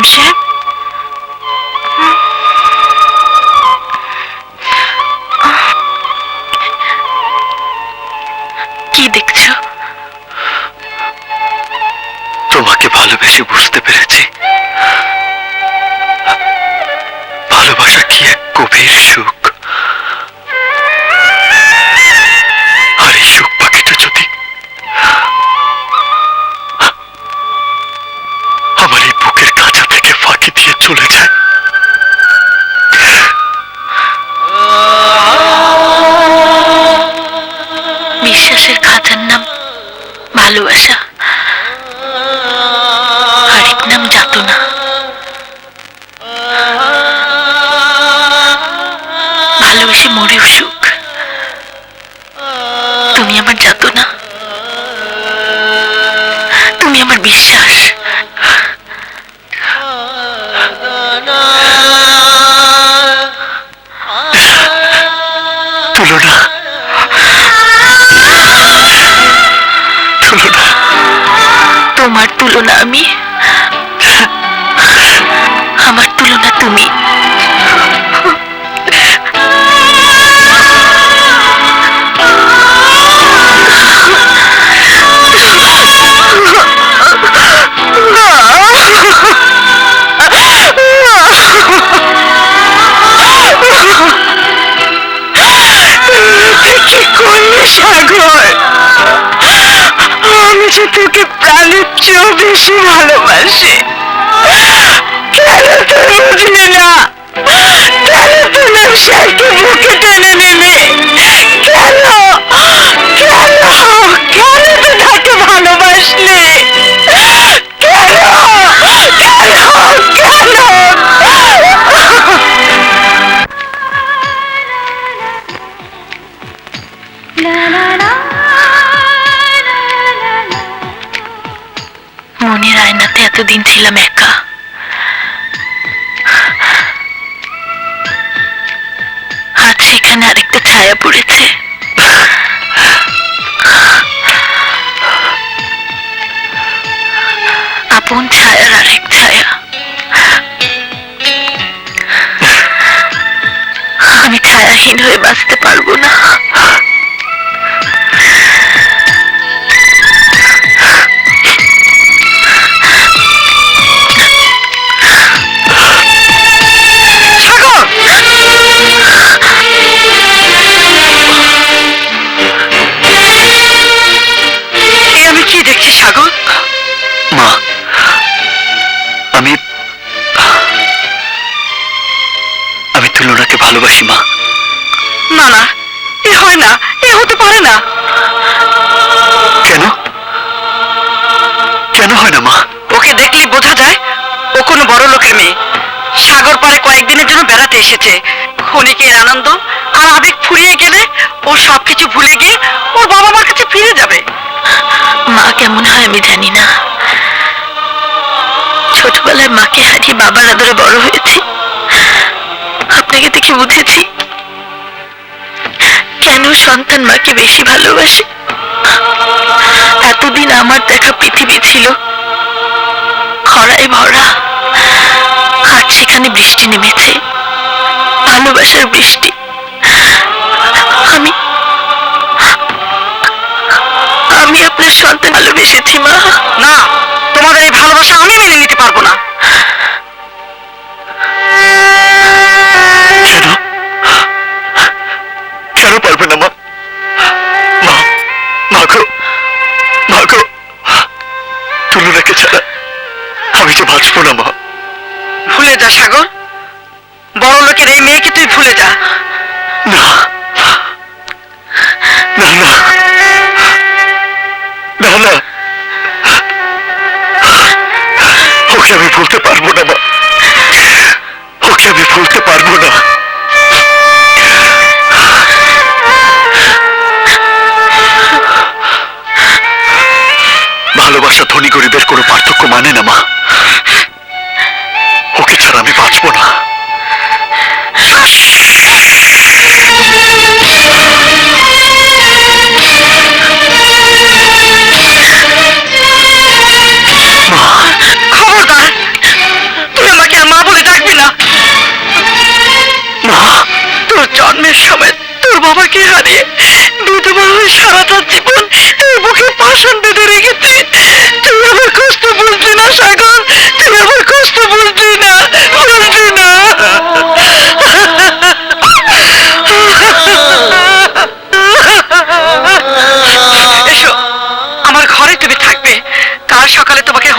ইমাম সাহেব ভালোবেসে মরেও সুখ। তুমি আমার যাতনা। তুমি আমার বিশ্বাস। তোমার তুলনা আমি। আমার তুলনা তুমি। তোকে প্রাণের চেয়েও বেশি ভালোবাসি। কেন তুই না বুকে টেনে নিলি মনের আয়নাতে এতদিন ছিলাম একা। আজ সেখানে আরেকটা ছায়া পড়েছে। আপন ছায়ার আরেক ছায়া। আমি ছায়াহীন হয়ে বাঁচতে পারব না। না না। এ হয় না এ হতে পারে না। কেন? কেন হয় না মা? ওকে দেখলে বোঝা যায় ও কোনো বড় লোকের মেয়ে। সাগর পাড়ে কয়েকদিনের জন্য বেড়াতে এসেছে। ক্ষণিকের আনন্দ? আর আবেগ ফুরিয়ে গেলে ও সবকিছু ভুলে গিয়ে ওর বাবা মার কাছে ফিরে যাবে। মা কেমন হয় আমি জানি না। ছোটবেলায় মাকে হারিয়ে বাবার আদরে বড় হয়েছি। আপনাকে দেখে বুঝেছি কেন সন্তান মাকে বেশি ভালোবাসে? এতদিন আমার দেখা পৃথিবী ছিল। খরায় ভরা, আর সেখানে বৃষ্টি নেমেছে। ভালোবাসার বৃষ্টি। আমি আমি আপনার সন্তান ভালোবেসেছি, মা। না, তোমাদের এই ভালোবাসা আমি মেনে নিতে পারব না। তুলনাকে ছাড়া আমি যে বাঁচব না মা। ভুলে যা সাগর। বড় লোকের এই মেয়েকে তুই ভুলে যা। না। জানি না মা। ওকে ছাড়া আমি বাঁচবো না। সময় তোর বাবাকে হারিয়ে বিধবা হয়ে সারাটা জীবন তুই বুকে পাষাণ বেঁধে রেখেছে তুই আমার কষ্ট বুঝবি না, সাগর। তুই আমার কষ্ট বুঝবি না বুঝবি না। এসো, আমার ঘরে তুমি থাকবে। কাল সকালে তোমাকে